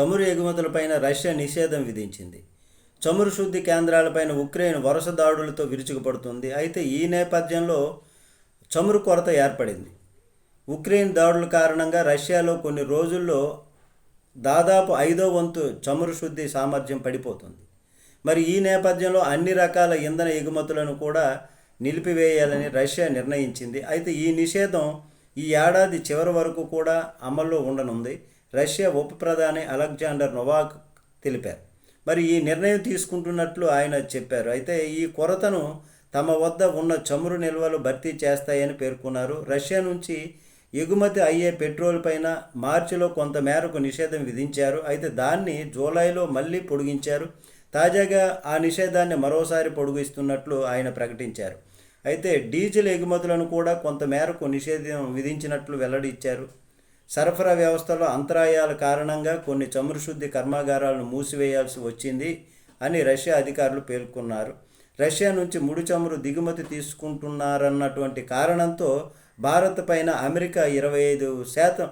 చమురు ఎగుమతులపైన రష్యా నిషేధం విధించింది. చమురు శుద్ధి కేంద్రాలపైన ఉక్రెయిన్ వరుస దాడులతో విరుచుకుపడుతుంది. అయితే ఈ నేపథ్యంలో చమురు కొరత ఏర్పడింది. ఉక్రెయిన్ దాడుల కారణంగా రష్యాలో కొన్ని రోజుల్లో దాదాపు ఐదో వంతు చమురు శుద్ధి సామర్థ్యం పడిపోతుంది. మరి ఈ నేపథ్యంలో అన్ని రకాల ఇంధన ఎగుమతులను కూడా నిలిపివేయాలని రష్యా నిర్ణయించింది. అయితే ఈ నిషేధం ఈ ఏడాది చివరి వరకు కూడా అమల్లో ఉండనుంది. రష్యా ఉప ప్రధాని అలెగ్జాండర్ నొవాక్ తెలిపారు. మరి ఈ నిర్ణయం తీసుకుంటున్నట్లు ఆయన చెప్పారు. అయితే ఈ కొరతను తమ వద్ద ఉన్న చమురు నిల్వలు భర్తీ చేస్తాయని పేర్కొన్నారు. రష్యా నుంచి ఎగుమతి అయ్యే పెట్రోల్ పైన మార్చిలో కొంత మేరకు నిషేధం విధించారు. అయితే దాన్ని జూలైలో మళ్ళీ పొడిగించారు. తాజాగా ఆ నిషేధాన్ని మరోసారి పొడిగిస్తున్నట్లు ఆయన ప్రకటించారు. అయితే డీజిల్ ఎగుమతులను కూడా కొంత మేరకు నిషేధం విధించినట్లు వెల్లడించారు సరఫరా వ్యవస్థలో అంతరాయాల కారణంగా కొన్ని చమురు శుద్ధి కర్మాగారాలను మూసివేయాల్సి వచ్చింది అని రష్యా అధికారులు పేర్కొన్నారు. రష్యా నుంచి ముడి చమురు దిగుమతి తీసుకుంటున్నారన్నటువంటి కారణంతో భారత్ పైన అమెరికా ఇరవై ఐదు శాతం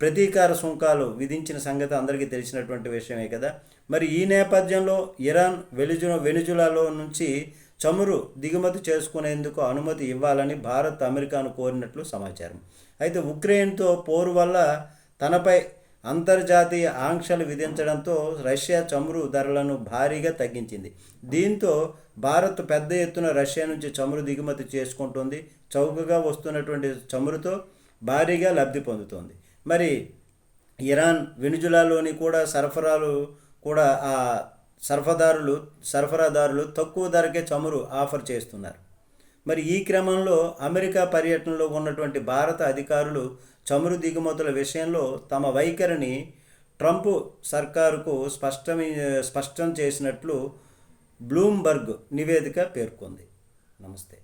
ప్రతీకార సుంకాలు విధించిన సంగతి అందరికీ తెలిసినటువంటి విషయమే కదా. మరి ఈ నేపథ్యంలో ఇరాన్ వెలుజు వెనుజులాలో నుంచి చమురు దిగుమతి చేసుకునేందుకు అనుమతి ఇవ్వాలని భారత్ అమెరికాను కోరినట్లు సమాచారం. అయితే ఉక్రెయిన్తో పోరు వల్ల తనపై అంతర్జాతీయ ఆంక్షలు విధించడంతో రష్యా చమురు ధరలను భారీగా తగ్గించింది. దీంతో భారత్ పెద్ద ఎత్తున రష్యా నుంచి చమురు దిగుమతి చేసుకుంటుంది. చౌకగా వస్తున్నటువంటి చమురుతో భారీగా లబ్ధి పొందుతోంది. మరి ఇరాన్ వెనుజులాలోని కూడా సరఫరాలు కూడా ఆ సరఫదారులు సరఫరాదారులు తక్కువ ధరకే చమురు ఆఫర్ చేస్తున్నారు. మరి ఈ క్రమంలో అమెరికా పర్యటనలో ఉన్నటువంటి భారత అధికారులు చమురు దిగుమతుల విషయంలో తమ వైఖరిని ట్రంప్ సర్కారుకు స్పష్టం స్పష్టం చేసినట్లు బ్లూంబర్గ్ నివేదిక పేర్కొంది. నమస్తే.